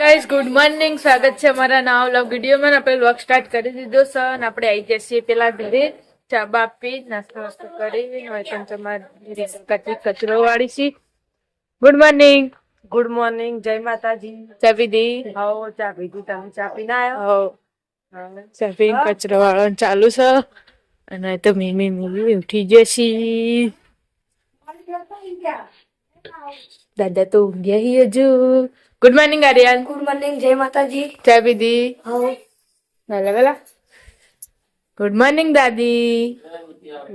Guys good morning સ્વાગત છે અમારા નવા વ્લોગ વિડીયોમાં. આપણે વ્લોગ સ્ટાર્ટ કરી દીધો છે અને આપણે આવી ગયા છીએ પેલા ઘરે. ચા બા પી નાસ્તો વાસ્તો કરી હવે તમે તમારી કચરી કચરો વાળી છી ગુડ મોર્નિંગ ગુડ મોર્નિંગ જય માતાજી. ચા પીધી હો ચા પીધી તમે ચા પીને આવ્યો હો ચા પી કચરો વાળો ચાલુ છે. અને તો મીમી મીમી ઉઠી જશી દાદા તો ઊંઘ્યા હજુ. Good morning Aryan good morning જય માતાજી ચા પીધી આવો વેલા વેલા ગુડ મોર્નિંગ દાદી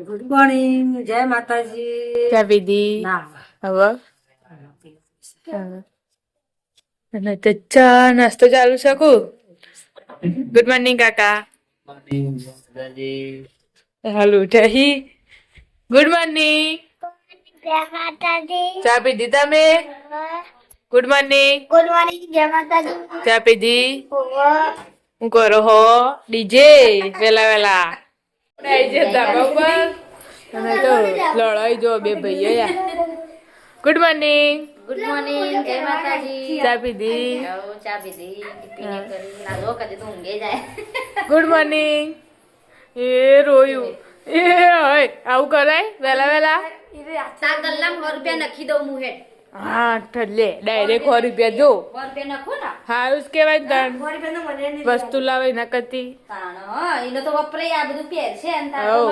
ગુડ મોર્નિંગ જય માતાજી ચા પીધી હવે અને તો ચા નાસ્તો ચાલુ શકું ગુડ મોર્નિંગ કાકા હાલો જહી ગુડ મોર્નિંગ જય માતાજી ચા પીધી તમે ગુડ મોર્નિંગ ગુડ મોર્નિંગ જય માતાજી. ચા પીધી હું કરો હો? ડીજે. વેલા વેલા. ડીજે જે ધાબા ઉપર. અને તો લડાઈ જો બે ભાઈઓ યાર ગુડ મોર્નિંગ ગુડ મોર્નિંગ જય માતાજી. ચા પીધી ચા પીધી નાજો કદી તો ઊંઘે જાય. ગુડ મોર્નિંગ એ રોયું. એ હોય આવું કરાય? વેલા વેલા. સા ગલ્લામ સો રૂપિયા નખી દઉં હું હેડ હા ઠલે ડાયરેક્ટ સો રૂપિયા જો. સો રૂપિયા નખો ને. કહેવાય તણ. વસ્તુ લાવે ના કરતી હા એનો તો વપરાય આ બધું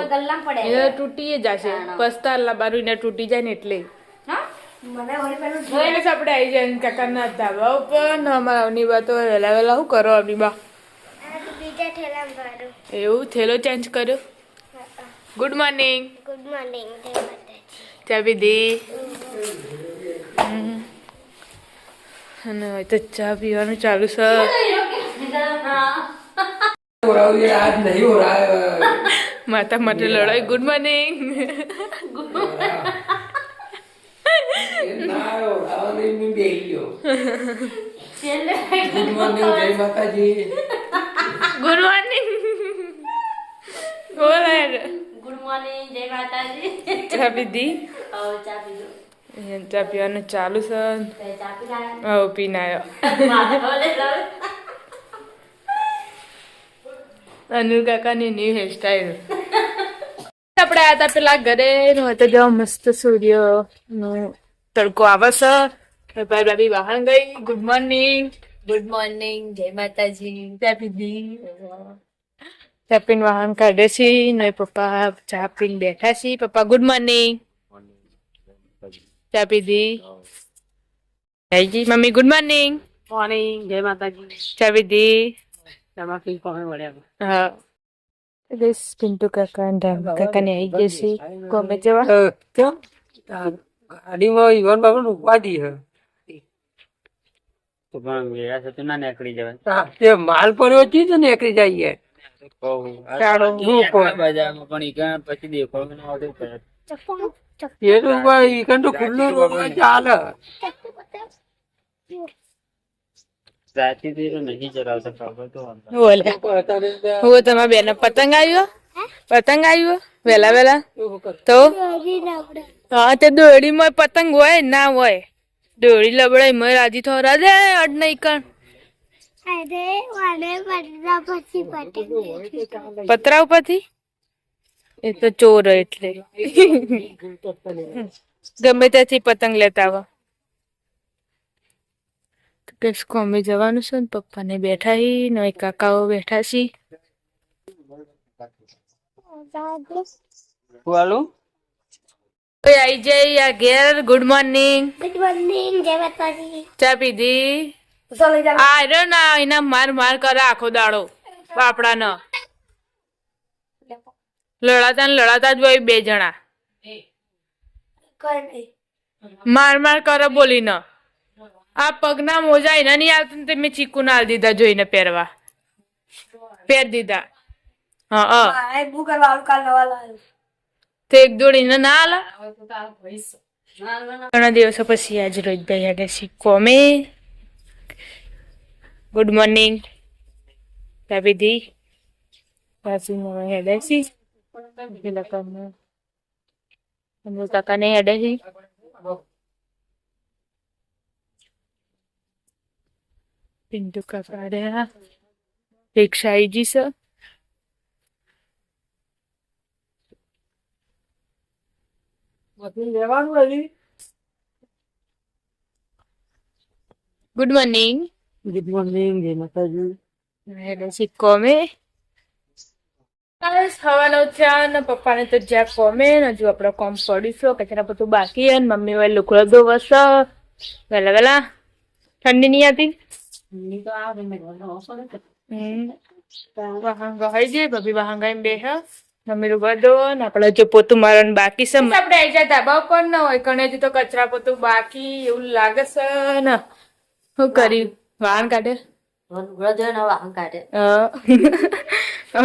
ગલ્લામ પડે એ તૂટી જશે. પસ્તા લાબારું એને તૂટી જાય ને એટલે. હા? આપણે આવી જાય કાકા ના ધાબા ઉપર. ને અમારા અવની બા તો વહેલા વહેલા શું કરો અવની બા? બીજા ઠેલા ભરું એવું થેલો ચેન્જ કર્યો? ગુડ મોર્નિંગ ગુડ મોર્નિંગ જય. અને હવે તો ચા પીવાનું ચાલુ છે. માતા માટે લડાઈ good morning. Good morning good morning. જય માતાજી. ચા પીધી? ચા પીધી. અહીંયા ચા પીવાનું ચાલુ છે. હવે પીને આવ્યો અનિલ કાકાની ન્યુ હેરસ્ટાઈલ આપણે આ હતા પેલા ઘરે હતો જેવો મસ્ત સૂર્ય નો તડકો આવે છે. ભાઈ ભાભી બહાર ગઈ. ગુડ મોર્નિંગ ગુડ મોર્નિંગ જય માતાજી. ચા પીધી? ચા પીને વાહન કાઢે છે. ને પપ્પા ચા પીને બેઠા છે. પપ્પા ગુડ મોર્નિંગ ચા પીધી જયજી મમ્મી ગુડ મોર્નિંગ મોર્નિંગ જય માતાજી ચા પીધી તમા કોમે વળ્યા હા દેસ પિન્ટુ કાકા અને કાકા ને આવી ગયા કોમે જવા કેમ ગાડીમાં ઈવન બાબુ નું ઉપાધી હે તો નીકળી જવાય માલ પડ્યો હતી તો નીકળી જઈએ ఏదో ఇకంటే కుళ్ళు చాలా હું હા તે દોડીમાં પતંગ હોય ના હોય દોડી લબડાઈ મય રાજી થો રાધે અડ નહીં પતરા ઉપરથી એ તો ચોર એટલે. ગમે ત્યાંથી પતંગ લેતા આવા. કે કોમે જવાનું છે ને પપ્પાને બેઠા હી ને કાકાઓ બેઠા છી. ઓય આઈ જઈ આ ઘેર ગુડ મોર્નિંગ. ગુડ મોર્નિંગ જય માતાજી. ચા પીધી? આ રહ્યો ના એના માર માર કરે આખો દાડો બાપડા ન લડાતા ને લડાતા જ હોય બે જણા. માર માર કરે બોલી ન આ પગના મોજા એના નહીં આવતા ને મેં ચીકુ ના દીધા જોઈને પહેરવા. પહેર દીધા. હા તો એક જોડી ને ના આલા ઘણા દિવસો પછી આજ રોજ ભાઈ આગળ શીખો અમે. ગુડ મોર્નિંગ દાબીદી પાછી નો કાકા ને હેડેસી પિન્ટુ કાકા રિક્ષા આવી ગઈ છે. લેવાનું હજી? ગુડ મોર્નિંગ ગુડ મોર્નિંગ જય માતાજી. સિક્કો અમે. હવાનો ચા ને પપ્પાને તો જ્યાં કોમે હજુ આપણે કોમ પડીશું. કચરા બધું બાકી અને મમ્મી વાય લુકડો દો વસ વેલા વેલા. ઠંડી નહીં આવતી? ગહાઈ જાય ભાભી વાહન ગાઈ બે હે મમ્મી નું બધો ને આપણે જો પોતું મારવાનું બાકી છે. આપણે આવી જાય ધાબા ઉપર ન હોય. કણે હજી તો કચરા પોતું બાકી એવું લાગે છે ને. શું કર્યું વાહન કાઢે.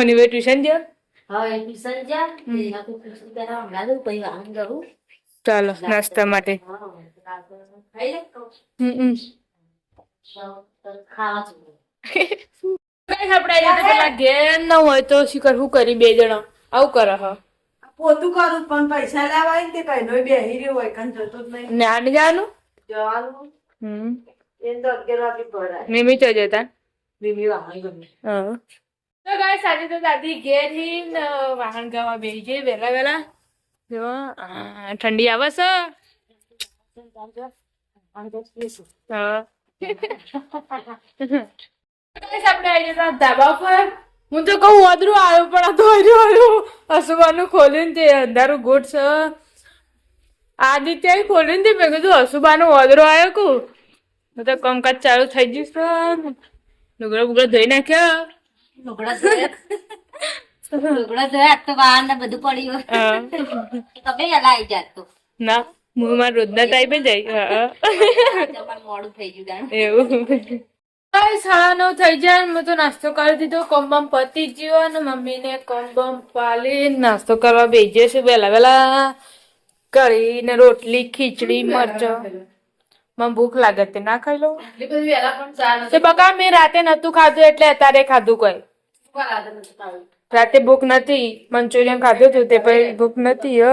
બે ટ્યુશન જો ચાલો નાસ્તા માટે。ઘેર ના હોય તો શીખર શું કરી બે જણા? આવું કરે હ પોતું કરું પણ પૈસા લાવવા ને તે કઈ નો બેહી રહ્યો હોય કન જતો જ નહીં. ને આને જવાનું? જવાનું. હમ. મિમી તો જતા બીબી વાહન ગમે. હા. તો ગાય આજે તો દાદી ઘેરથી ને વાહન ગાવા બેસી જઈએ વહેલા વહેલા. જો ઠંડી આવે છે. આપણે આવી જતા ધાબા પર. હું તો કહું વાદળું આવ્યું પણ આ તો હજુ હજુ હસુબાનું ખોલ્યું તે અંધારું ગોટ છે. આદિત્ય ખોલ્યું ને તે મેં કીધું હસુબાનું વાદળો આવ્યો કુ હું તો કામકાજ ચાલુ થઈ ગયું છે. લુગડા બુગડા ધોઈ નાખ્યા. લુગડા લુગડા ધોયા તો વાહન ને બધું પડ્યું. તમે વેલા આવી જાત તો. ના હું મારા રોજના ટાઈમે જઈ. મોડું થઈ ગયું એવું. સાડા નવ થઈ જાય હું મેં તો નાસ્તો કરી દીધો કોમ્બમ પતી ગયો અને મમ્મીને કોમ્બમ પાલી નાસ્તો કરવા બેસીએ છે. વહેલા વહેલા કરીને રોટલી ખીચડી મરચો. મને ભૂખ લાગે તે ના ખાઈ લઉં? તે બકા મેં રાતે નતું ખાધું એટલે અત્યારે ખાધું કોઈ. રાતે ભૂખ નથી. મંચુરિયન ખાધું હતું તે પછી ભૂખ નથી હ.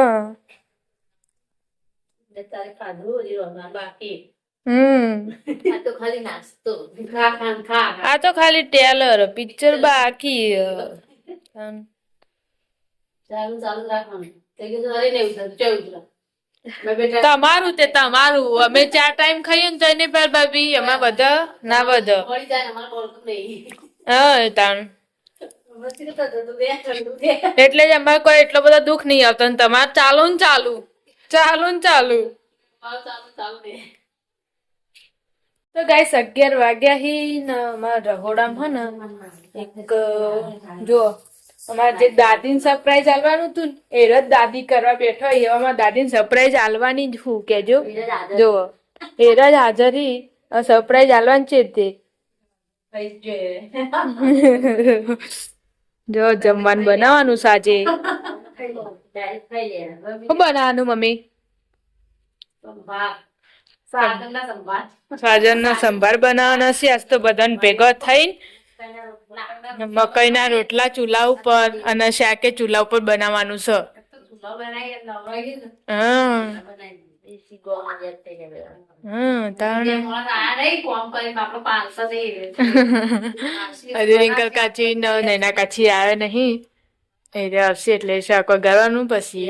આ તો ખાલી ટેલર પિક્ચર બાકી ચાલુ ચાલુ રાખવાનું. તમારું તે તમારું. અમે ચાર ટાઈમ ખાઈએ ને તો એને પર ભાભી. એમાં બધા ના બધા. હા તાણ. એટલે જ અમારે કોઈ એટલો બધો દુઃખ નહીં આવતો ને તમારે ચાલુ ને ચાલુ. ચાલુ ને ચાલુ. તો ગાઈસ અગિયાર વાગ્યા હી ને અમારા રહોડામાં હે ને એક જો અમારે જે દાદીને સરપ્રાઈઝ આલવાનું હતું ને એ જ દાદી કરવા બેઠો એવામાં દાદીને સરપ્રાઈઝ આલવાની જ હું કેજો જો એ જ હાજરી સરપ્રાઈઝ આલવાની છે તે. જો જમવાનું બનાવવાનું સાજે. શું બનાવવાનું મમ્મી? સાજન ના સંભાર બનાવવાનો છે. આજ તો બધાને ભેગો થઈને મકાઈના રોટલા ચૂલા ઉપર અને શાકે ચૂલા ઉપર બનાવવાનું છે હજુ રિંકલ કાચી ને નૈના કાચી આવે નહીં એ જે આવશે એટલે શાક વગાડવાનું પછી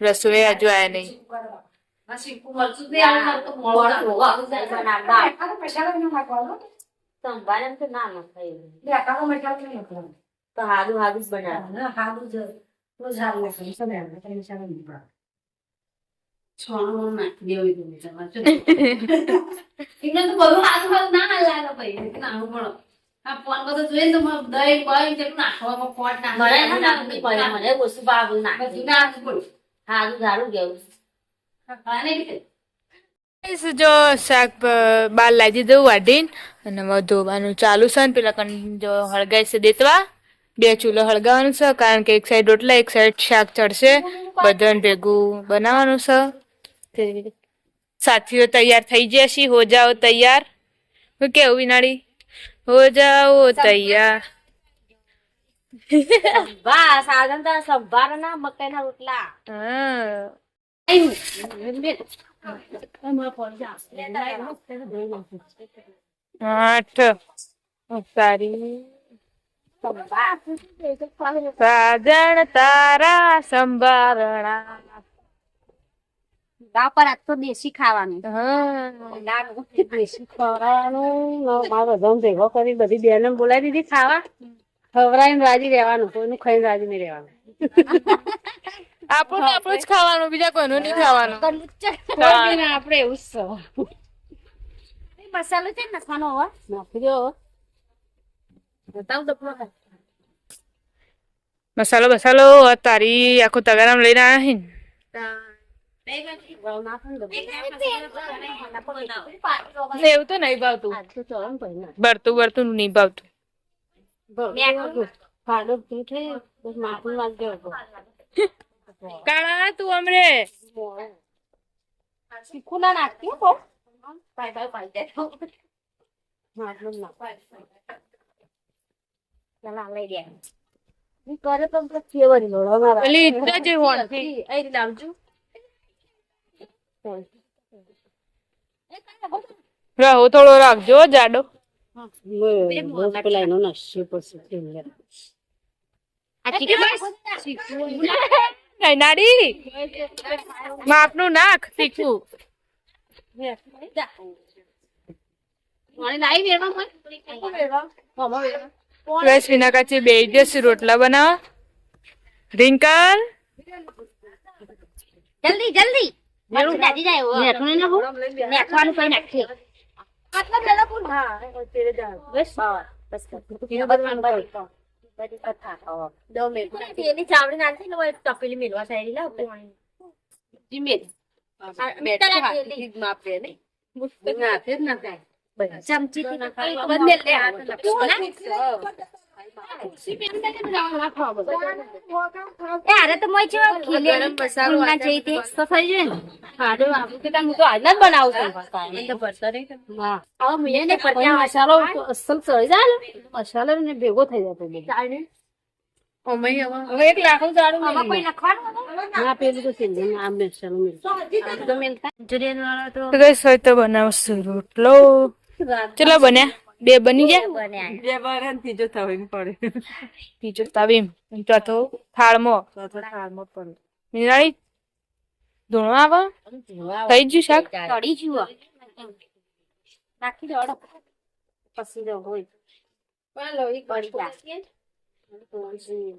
રસોઈ હજુ આવે નહીં મરચું બી આવે તો મોળું સંભાર એમ તો ના નખાય તો હાદું હાદું જ બનાવે. છોડું નાખી દેવું હતું તમારે એમને તો બધું હાથું હાથું ના લાગે ભાઈ નાનું પણ આ ફોન તો જોઈએ ને તો દહીં બહીં જેટલું નાખવામાં ફોન નાખે. મને ઓછું બાબુ નાખે. બધું નાખવું પડે હારું સારું કેવું હા નહીં જો શાક બાર લાવી દીધું વાઢીને અને હવે ધોવાનું ચાલુ છે ને પેલા જો હળગાય છે દેતવા બે ચૂલો હળગાવાનું છે કારણ કે એક સાઈડ રોટલા એક સાઈડ શાક ચડશે. બધાને ભેગું બનાવવાનું છે. સાથીઓ તૈયાર થઈ ગયા છે હો જાઓ તૈયાર. હું કેવું વિનાળી હો જાઓ તૈયાર. વાહ સાધન તો સંભાર ના મકાઈ ના રોટલા હા આઠ સારી સાજણ તારા સંભારણા પર આજ તો દેશી ખાવાનું. દેશી ખવડાવવાનું મારો ધમ ભેગો કરી બધી બેને બોલાવી દીધી ખાવા ખવડાવીને રાજી રહેવાનું કોઈનું ખાઈને રાજી નહીં રહેવાનું આપણું આપણું જ ખાવાનું બીજા કોઈનું નહીં ખાવાનું. આપણે એવું જ છે મસાલો છે ને નાખવાનો હવે? નાખજો મસાલો બસાલો તારી આખો તગારામ લઈને આવ્યા છે. એવું તો નહીં ભાવતું. બરતું બરતું નહીં ભાવતું. માથું કાળા તું અમરે. ખુલા નાખતી હો લઈ દે કરે તો લોડો પેલી જે રહો થોડો રાખજો જાડો. પેલા એનો નશી પછી આ ચીકુ નહીં નાડી માપનું નાખ તીખું વિના કાચી બે દિવસ રોટલા બનાવ રિંકલ જલ્દી જલ્દી મેળું બધું બધી કથા ખાવા દો મિનિટ એની ચાવડી નાખી ને તપેલી મેલવા સાઈડ લાવ જીમે અરે તો મોય છે ખીલે ગરમ મસાલો ના જઈ તે થઈ જાય ને. હાડો આપું કે હું તો આજના જ બનાવું છું. હા હવે મેં ને પછી પત્યા મસાલો અસલ ચડી જાય મસાલો ને ભેગો થઈ જાય હવે એક લાખનું જાડું આમાં કોઈ મેલી લખવાનું હા પેલું તો સિંધુ આમ મસાલો તો મેલતા મંચુરિયન વાળો તો તો ગઈ હોય તો બનાવશું? રોટલો. ચલો બન્યા? બે બની ગયા? બન્યા ત્રીજો તાવીમ ચોથો થાળમાં. મિનાળી ધૂણો આવે થઈ ગયું શાક? તળી જુઓ નાખી દો પછી જો હોય.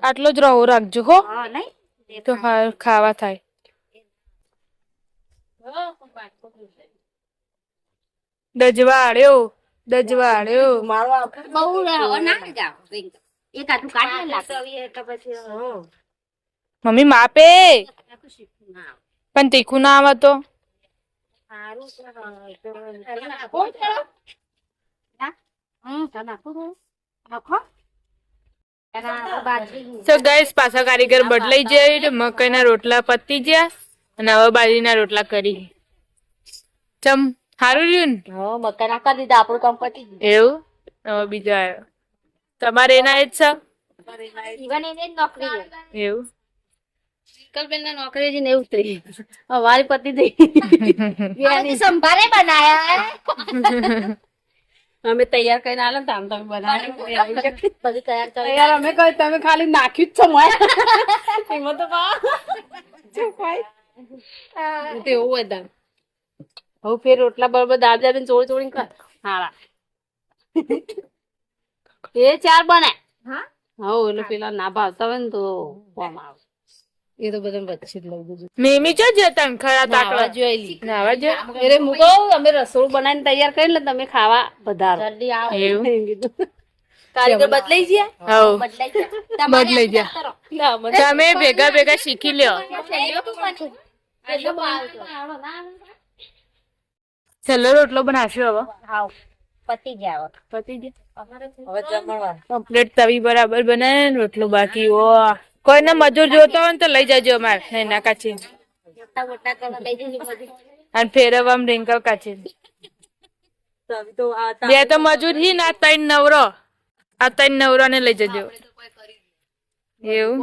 આટલો જ રહો રાખજો હો. નહીં. તો ખાવા થાય. દજવાળ્યો દજવાળ્યો. બહુ ના જાવ એક આટલું કાઢી લાગે. મમ્મી માપે. પણ તીખું ના આવે તો? તો પાછા કારીગર બદલાઈ જાય તો મકાઈના રોટલા પતી ગયા અને હવે બાજરીના રોટલા કરી. ચમ સારું રહ્યું ને? મકાઈ નાખવા દીધા આપણું કામ પતી એવું? હવે બીજો આવ્યો. તમારે એના એ જ છે ઈવન એને જ નોકરી છે. એવું? કલબેન ના નોકરી છે ને એવું થઈ અમારી પતિ થઈ. સંભારે બનાયા અમે તૈયાર કરીને આલે ને આમ તમે બનાવી બધું તૈયાર કરી. અમે કહી તમે ખાલી નાખ્યું જ છો મોય એમાં તો પા તે એવું હોય દાન હવે ફેર રોટલા બરોબર દાબ ને ચોળી ચોળી કર હારા. એ ચાર બને. હા? હવ એટલે પેલા ના ભાવતા હોય ને તો કોમ આવે. એ તો બધા વચ્ચે જ લઈ દીધું મેમી ચો જતા ખરા તાકવા જોઈ લી નાવા જો. અરે હું અમે રસોડું બનાવીને તૈયાર કરીને તમે ખાવા વધારો. જલ્દી આવો. એવું. કીધું. કારીગર બદલાઈ ગયા? હવ. બદલાઈ ગયા. તમે ભેગા ભેગા શીખી લ્યો. છેલ્લો રોટલો બનાવશો હવે. હાવ. પતી ગયા. પતી ગયા. કમ્પ્લીટ તવી બરાબર બનાવે ને રોટલો બાકી ઓ કોઈને મજૂર જોતો હોય ને તો લઈ જજો અમારે. એના કાચી. અને ફેરવવા રિંકલ કાચી બે તો મજૂર હી ના ત્રણ નવરો. આ ત્રણ નવરો ને લઈ જજો. એવું?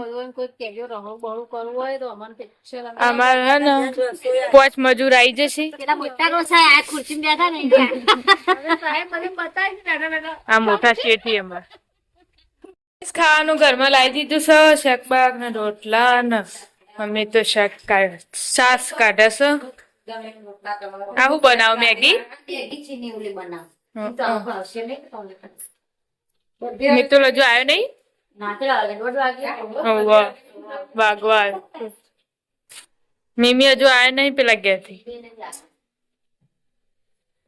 અમારે ને પાંચ મજૂર આવી જશે. આ મોટા શેઠી અમાર. ખાવાનું ઘરમાં લાવી દીધું છે શાકબાગ ને રોટલા ને મમ્મી તો શાક સાસ કાઢે છે. આવું બનાવ મેગી? મિત્રો હજુ આવ્યો નહીં. વાગવા મીમી હજુ આવ્યો નહીં પેલા ઘેરથી.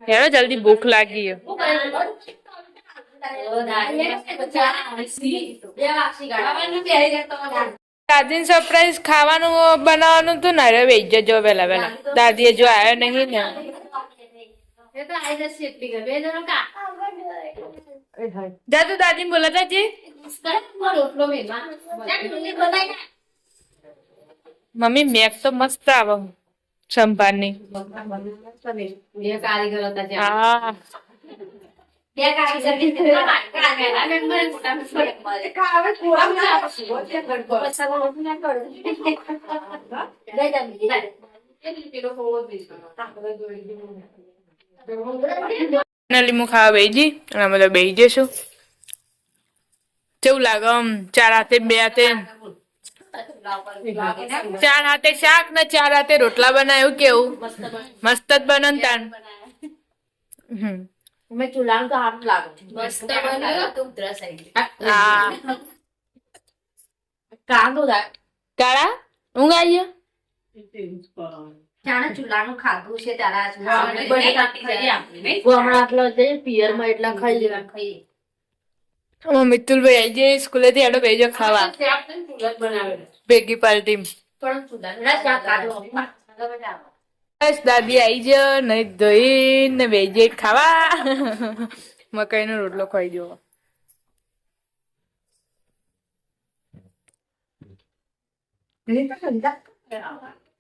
હેરો જલ્દી ભૂખ લાગી. દાદી સરપ્રાઈઝ ખાવાનું બનાવવાનું હતું ને અરે વેજ જજો વેલા વેલા દાદી હજુ આવ્યો નહીં ને. દાદુ દાદી બોલાતા જે મમ્મી મેક તો મસ્ત આવે સંભારની. કારીગર હતા હા. બે બીજી ખાવા બેસી અને અમે તો બેસી જઈશું. કેવું લાગે આમ ચાર હાથે બે હાથે? ચાર હાથે શાક ને ચાર હાથે રોટલા બનાવ્યું કેવું? મસ્ત જ બને તાન હમ. મેં ચૂલાનું તો હાથ લાગે. મસ્ત બનાવ્યો તું હા. કાંદો કાળા ઊંઘ આવી? જાણે ચૂલાનું ખાધું છે તારા. હમણાં આટલો પિયરમાં એટલા ખાઈ લેવા ખાઈએ મિતુલભાઈ આવી જાય સ્કૂલેથી એડો બેજો ખાવા. ભેગી પાર્ટી પણ બસ દાદી આવી જ નહીં ધોઈ ને બેજે ખાવા. મકાઈ નો રોટલો ખાઈ જવો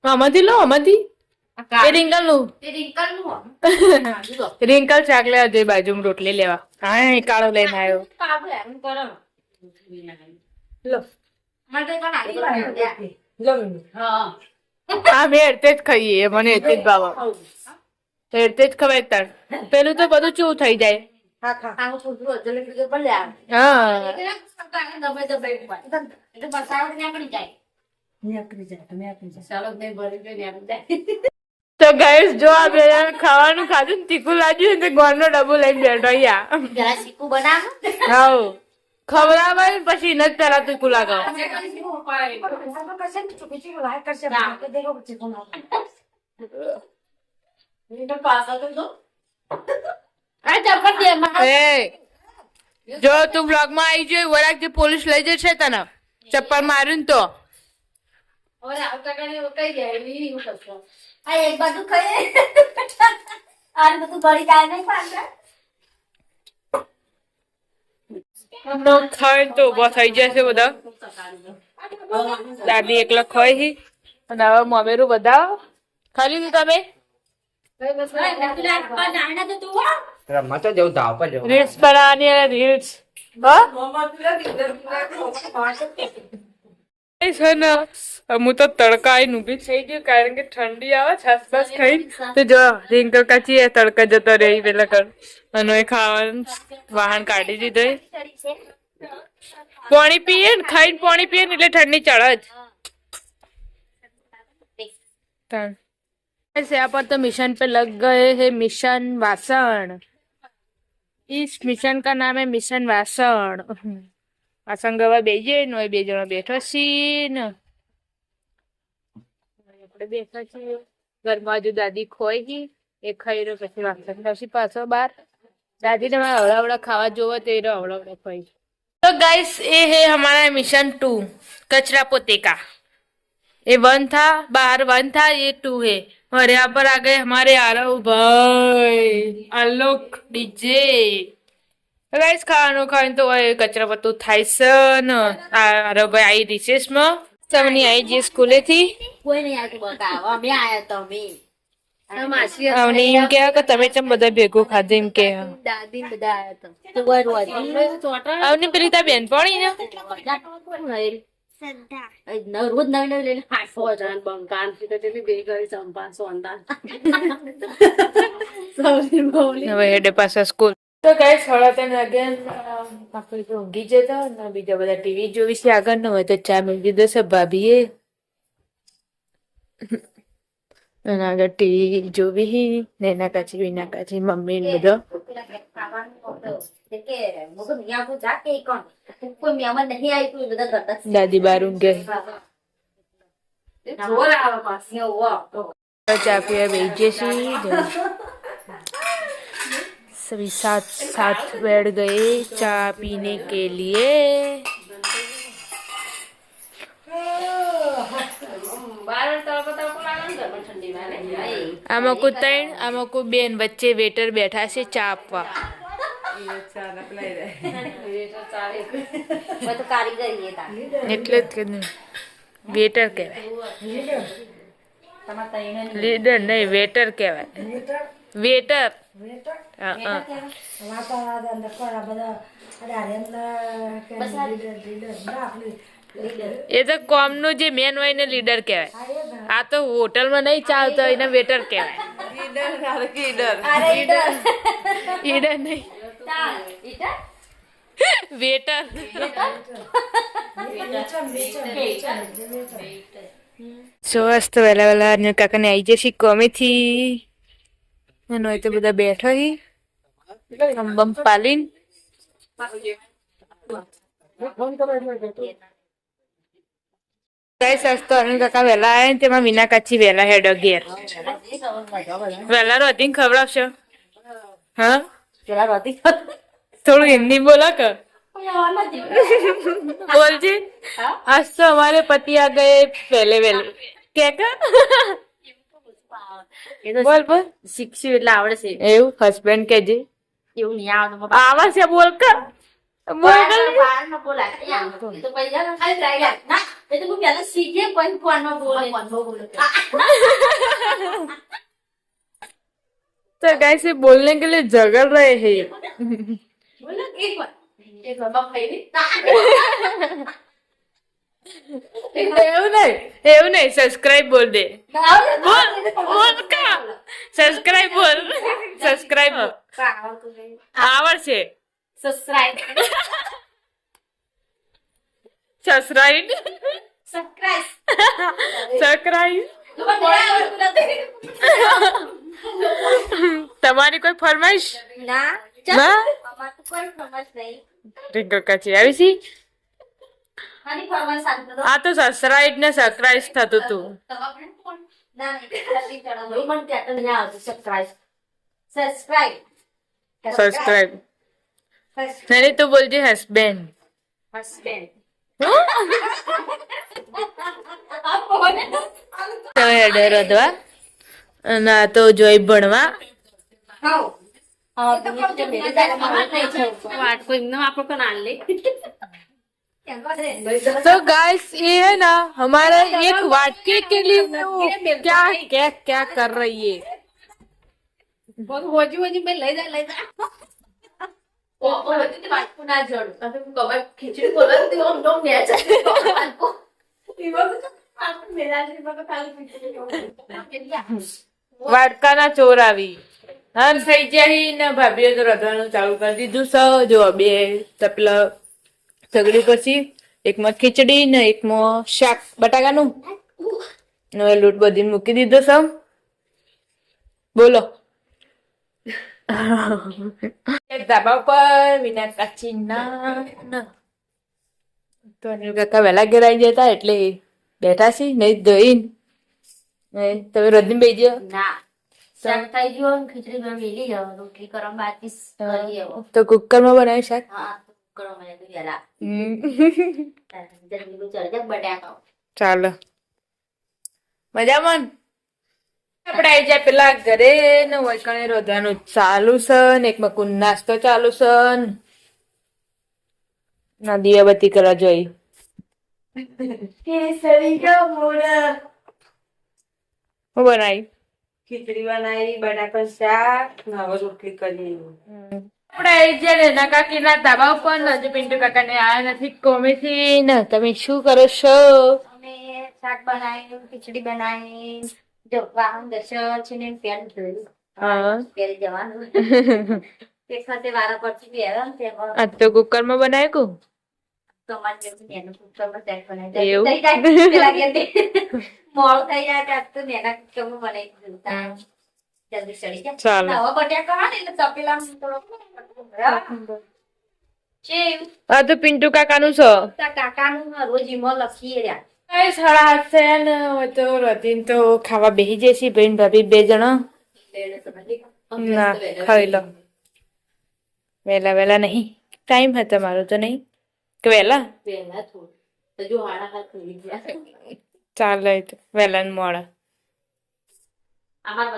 આમાંથી લો આમાંથી. એ રિંકલનું રિંકલ શાક લેવા જઈ બાજુમાં રોટલી લેવા. હા એ કાળો લઈને આવ્યો. લો. હા. હા મેં એરતે જ ખાઈએ મને એરતે જ ભાવ હેરતે જ ખવાય તાર. પેલું તો બધું ચૂ થઈ જાય. હા હા. તો ગાઈસ જો આ બે ખાવાનું ખાધું ને તીખું લાગ્યું ને તે ગોળનો ડબ્બો લઈને બેઠો અહીંયા. બનાવ. હાઉ. ખવડાવાય પછી નજ જ પેલા તું કુલા એ જો. તું બ્લોગમાં. આવી જોઈ વરાક જે પોલીસ લઈ જશે તને. ચપ્પલ માર્યું ને તો આવતા કઈ જાય એવું કરશો આ એક બાજુ ખાઈ આ બધું ભરી જાય નહીં હમણાં ખાય તો ઊભા થઈ જશે બધા. દાદી એકલા ખાય હી. અને હવે મમેરું બધા ખાઈ લીધું તમે? રીલ્સ બનાવવાની રીલ્સ હા? છે ને હું તો તડકા આવીને ઊભી થઈ ગઈ કારણ કે ઠંડી આવે છાસ છાસ ખાઈ તો જો રિંકલ કાચી એ તડકા જતો રહી પેલા કર અને એ ખાવાનું વાહન કાઢી દીધો પાણી પીએ ને ખાઈને પાણી પીએ ને એટલે ઠંડી ચડે જ ત્રણ ऐसे यहाँ पर तो मिशन पे लग गए हैं मिशन वासन इस मिशन का नाम है मिशन वासन વાસણ ગવા બેજે નો એ બે જણા બેઠો છીએ ને આપણે બેઠા છીએ ઘરમાં હજુ દાદી ખોઈ ગઈ એ ખાઈ રહ્યો પછી વાસણ પછી પાછો બાર દાદી ને મારા હવડાવડા ખાવા જોવો તો એ રહ્યો હવડાવડા ખોઈ तो गाइस ये है हमारा मिशन टू कचरा पोते का ये वन था बाहर वन था ये टू है और यहाँ पर आ गए हमारे आरव भाई आलोक डीजे ગાઈસ ખાવાનું ખાઈને તો કચરા પત્તું થાય છે ને. આ આરવ ભાઈ આવી રિસેસમાં તમને આવી જઈએ સ્કૂલેથી. કોઈ નહીં આવતું બતાવો? અમે આયા તો અમને એમ કે કે તમે ચમ બધા ભેગું ખાધું એમ કે. દાદી બધા પેલી તા બેનપણી ને. રોજ નવી નવી લઈને બંકાન બે કરી ચંપા સોનતા હવે હેડે પાછા સ્કૂલ. તો કઈ સાડા ત્રણ વાગ્યા આપણે તો ઊંઘી જતા અને બીજા બધા ટીવી જોવી છે આગળ ન હોય તો ચા મેળવી દીધો છે ભાભીએ. અને આગળ ટીવી જોવી ને એના કાચી વિના કાચી મમ્મી ને બધો. દાદી બાર ઊંઘે. ચા પીવા બેસીએ છીએ सभी साथ साथ बैठ गए चाय पीने के लिए આમાં કોઈ ત્રણ આમાં કોઈ બેન વચ્ચે વેટર બેઠા છે ચા આપવા તો કારીગરી એ તારી એટલે જ કીધું વેટર કહેવાય લીડર નહીં વેટર કહેવાય વેટર હા હા એ તો કોમનું જે મેન હોય ને લીડર કહેવાય આ તો હોટલમાં નહીં ચાલતો એને વેટર કહેવાય ઈડર નહીં વેટર સ્વસ્થ વહેલા વહેલા કાકાને આવી જશે કોમેથી એનો એ તો બધા બેઠો હી. બમ પાલીન. કાકા વહેલા આવ્યા તેમાં વિના કાચી વહેલા હેડ ઘેર વહેલા રોધી ખવડાવશો? હા? થોડું હિન્દી બોલા કે. બોલજી. આજ તો અમારે પતિ આ ગયે પહેલે વહેલે કે? એ તો બોલ બોલ શીખશું એટલે આવડે છે એવું હસબન્ડ કેજી એવું નહીં આવડતું આવા છે બોલ કર બોલ કર ફોનમાં બોલાય એ આવડતું. એ તો પછી યાર ખાલી try કર. ના એ તો હું પહેલા શીખે પછી ફોનમાં બોલે तो कैसे बोलने के लिए झगड़ रहे हैं એવું નહીં એવું નહીં સબસ્ક્રાઇબ બોલ દે બોલ બોલ કા? સબસ્ક્રાઇબ બોલ. સબસ્ક્રાઇબ આવડશે સબસ્ક્રાઇબ સબસ્ક્રાઇબ. સબસ્ક્રાઇબ. તમારી કોઈ ફરમાઈશ? ના. ના? કાચી આવી છી આની ફરમાઈશ આપતો તો. આ તો સબસ્ક્રાઇબ ને સરપ્રાઈઝ થતું હતું? ના. સબસ્ક્રાઇબ નહીં તું બોલજે હસબેન્ડ. આ કોને? વધવા અને આ તો જોઈ ભણવા હાઉ. હા, તો પણ તે મેરે તારા મામા નહીં છે. વાટ કોઈ એમને આપણો પણ લે. तो गाइस ये है ना हमारा एक वाटके के लिए वो क्या क्या क्या कर रही है હોજી હોજી મેં લઈ જા લઈ જા ઓ ઓ હતી તે વાટકું ના જોડ તમે કબર ખીચડી બોલો તે ઓમ ડોમ ને છે વાટકું ઈવો તો આપણે મેલા છે બગા ખાલી ખીચડી વાટકાના ચોર આવી હા થઈ જાય ને ભાભીએ તો રધવાનું ચાલુ કરી દીધું છે જો બે તપલા સગડી પછી એકમાં ખીચડી ને એકમાં શાક. બટાકાનું? લૂટ હવે લોટ બધી મૂકી દીધો સમ. બોલો. ધાબા ઉપર વિના કાચી ના તો અનિલ કાકા વહેલા ઘેર આવી જતા એટલે બેઠા છે નહીં ધોઈ. ને તમે રજની બેસી ગયો ના. શાક થઈ ગયો ખીચડી મેં મેલી જાવ રોટલી કરવા બાકી કરી આવો. તો કુકરમાં બનાવી શાક? હા. ચાલો. મજામાં? ને? આપણે આવી જાય પેલા ઘરે ને વૈકણે રોધવાનું ચાલુ છે ને એક મકુન નાસ્તો ચાલુ છે ના. દીવાબત્તી કરવા જોઈ. કેસરી હું બનાવી ખીચડી બનાવી બટાકા શાક હવે રોટલી કરી. એના કાકીના ધાબા ઉપર હજુ પિન્ટુ ને નથી કોમેથી ને તમે શું કરો છો? અમે શાક બનાવ્યું ખીચડી બનાવી જો વાહન દર્શન છે ને પેન જોયું. હા. પહેરી જવાનું. તે ખાતે વારા પરથી બે આવ્યા ને તો કુકરમાં બનાવ્યું તમારે જેવું નેનું કુકરમાં શાક બનાવી એવું? તે મોડું થઈ જાય તો નેના કુકરમાં બનાવી દીધું. તા જલ્દી ચડી જાય હવે બટાકા હા ને એટલે તપેલામાં થોડોક છે એવું આ તો પિન્ટુ કાકાનું છે. કાકાનું રોજ ઈમાં લખીએ રહ્યા. સાડા હાથ છે ને હવે તો રતિન તો ખાવા બેસી જશે બેન ભાભી બે જણા. ના ખાઈ લો. વેલા વહેલા નહીં. ટાઈમ હતો મારો તો નહીં? કે વેલા? ચાલે ને મોડા. અમાર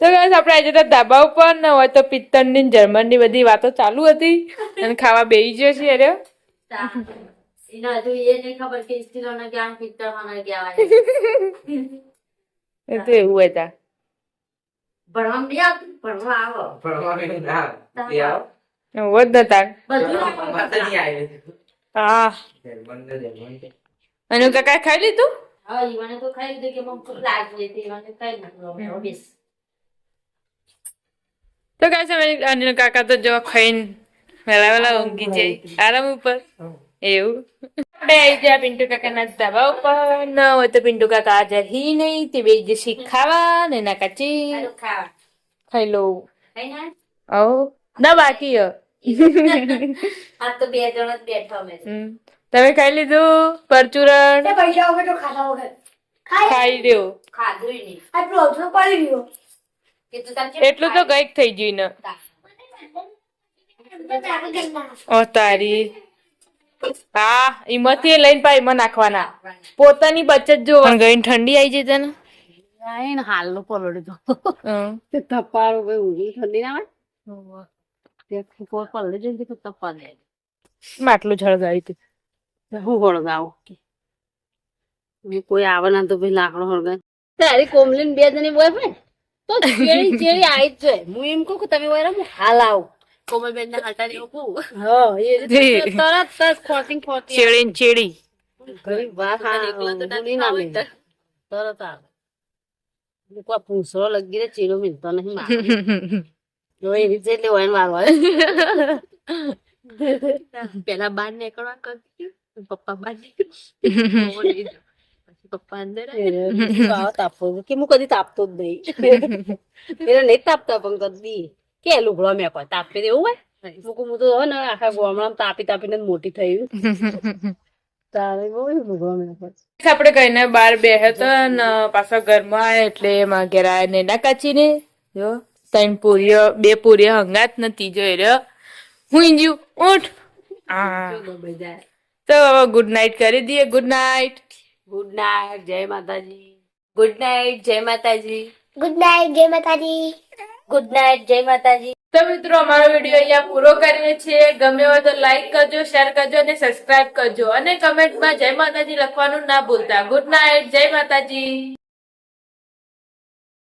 તો ગાઈસ આપણે આજે તો ધાબા ઉપર ને હોય તો પિત્તળની ને જર્મનની બધી વાતો ચાલુ હતી અને ખાવા બેસી ગયો છે અરે એ તો એવું હતા ભણવા નતા બધું હા અને કાકા ખાઈ લીધું? ઈવાને તો ખાઈ લીધું કે લાગી ઈવાને ખાઈ લીધું તો અનિલ કાકા તો જો ખાઈને વેલા વેલા ઊંઘી જાય આરામ ઉપર. એવું. આપણે આવી ગયા પિન્ટુ કાકાના ધાબા ઉપર. ન હોય તો પિન્ટુ કાકા હાજર હી નહીં તે બે જશે ખાવા ને ના કાચી. ખાઈ લો ખાઈ ના આવો ના બાકી. આ તો બે જણ જ બેઠા અમે. તમે ખાઈ લીધું? પરચુરણ? પૈસા વગર તો ખાધા વગર. ખાઈ રહ્યો ખાધું નહીં. આટલું અધરું પડી ગયું. કે તું તાર એટલું તો ગઈક થઈ ગયું ને. ઓ તારી. હા એમાંથી લઈને પા એમાં નાખવાના. પોતાની બચત જો ગઈ ઠંડી આવી જઈ તને આઈને હાલનો પલોડે દો. તે તપારો ભાઈ ઊંઘી ઠંડી ના આવે તે જઈને તે તપા દે માટલું જળગાવી તું તે. હું હળગાવું? મેં કોઈ આવે ના તો ભાઈ લાકડો હળગાય. તારી કોમલીન બે જણી બોય તો ચેડી ચેડી આવી જ જાય. હું એમ કહું કે તમે હું હાલ આવું. કોમલબેન ને હટા દેવું કહું. હા એ તરત તરત ખોટી ખોટી ચેડી ને ચેડી ઘણી વાત હા ઊંઘી ના. તરત આવે. લગી રે ચીરો મિલતો નહીં મારે. જો એ રીતે એટલે હોય ને મારવા પેલા બાર નીકળવા કરતી પપ્પા બાર નીકળ્યા. પછી પપ્પા અંદર તાપતો કે હું કદી તાપતો જ નહીં. પેલા નહીં તાપતા પણ કદી. કે લુગડો મેં કોઈ તાપી દેવું હોય? મૂકું હું તો ને આખા ગામડામાં તાપી તાપીને મોટી થયું તારે બહુ મેં કોઈ આપણે કહીને બાર બેહ્યો તો ને પાછા ઘરમાં એટલે એમાં નેના કાચી ને કાચીને. જો ત્રણ પૂરીઓ બે પૂરીઓ હંગાત ને ત્રીજો એ રહ્યો. હું ઉઠ. હા તો ગુડ નાઇટ કરી દઈએ ગુડ નાઇટ ગુડ નાઇટ જય માતાજી. ગુડ નાઇટ જય માતાજી. ગુડ નાઇટ જય માતાજી. ગુડ નાઇટ જય માતાજી. તો મિત્રો અમારો વીડિયો અહીંયા પૂરો કરીએ છીએ. ગમે હોય તો લાઈક કરજો શેર કરજો અને સબસ્ક્રાઇબ કરજો. અને કમેન્ટમાં જય માતાજી લખવાનું ના ભૂલતા. ગુડ નાઇટ જય માતાજી.